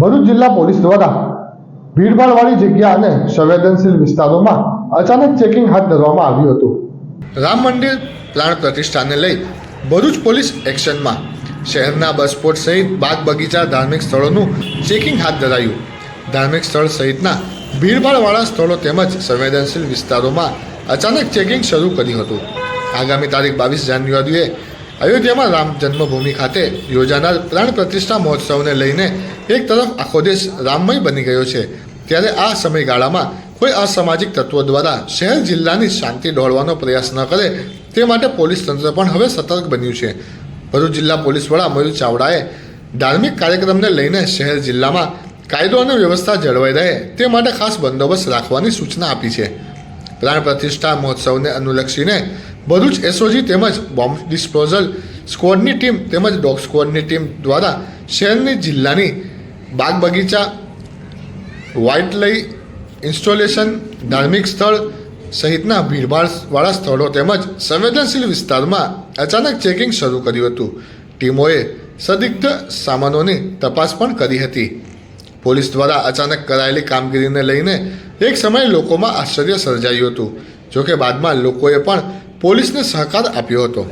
ભરૂચ જિલ્લા પોલીસ દ્વારા ભીડભાડવાળી જગ્યા અને સંવેદનશીલ વિસ્તારોમાં અચાનક ચેકિંગ હાથ ધરવામાં આવ્યું હતું. રામ મંદિર પ્રાણ પ્રતિષ્ઠાને લઈ ભરૂચ પોલીસ એક્શનમાં શહેરના બસ સ્પોટ સહિત બાગ બગીચા ધાર્મિક સ્થળોનું ચેકિંગ હાથ ધરાયું. ધાર્મિક સ્થળ સહિતના ભીડભાડવાળા સ્થળો તેમજ સંવેદનશીલ વિસ્તારોમાં અચાનક ચેકિંગ શરૂ કર્યું હતું. આગામી તારીખ બાવીસ જાન્યુઆરીએ અયોધ્યામાં રામ જન્મભૂમિ ખાતે યોજાનાર પ્રાણ પ્રતિષ્ઠા મહોત્સવને લઈને એક તરફ આખો દેશ રામમય બની ગયો છે, ત્યારે આ સમયગાળામાં કોઈ અસામાજિક તત્વો દ્વારા શહેર જિલ્લાની શાંતિ ડહોળવાનો પ્રયાસ ન કરે તે માટે પોલીસ તંત્ર પણ હવે સતર્ક બન્યું છે. ભરૂચ જિલ્લા પોલીસ વડા મયુર ચાવડાએ ધાર્મિક કાર્યક્રમને લઈને શહેર જિલ્લામાં કાયદો અને વ્યવસ્થા જળવાઈ રહે તે માટે ખાસ બંદોબસ્ત રાખવાની સૂચના આપી છે. પ્રાણ પ્રતિષ્ઠા મહોત્સવને અનુલક્ષીને ભરૂચ એસઓજી તેમજ બોમ્બ ડિસ્પોઝલ સ્કવોડની ટીમ તેમજ ડોગ સ્કવોડની ટીમ દ્વારા શહેરની જિલ્લાની બાગ બગીચા વ્હાઇટ લઈ ઇન્સ્ટોલેશન ધાર્મિક સ્થળ સહિતના ભીડભાડવાળા સ્થળો તેમજ સંવેદનશીલ વિસ્તારમાં અચાનક ચેકિંગ શરૂ કર્યું હતું. ટીમોએ સંદિગ્ધ સામાનોની તપાસ પણ કરી હતી. પોલીસ દ્વારા અચાનક કરાયેલી કામગીરીને લઈને એક સમયે લોકોમાં આશ્ચર્ય સર્જાયું હતું. જોકે બાદમાં લોકોએ પણ પોલીસને સહકાર આપ્યો હતો.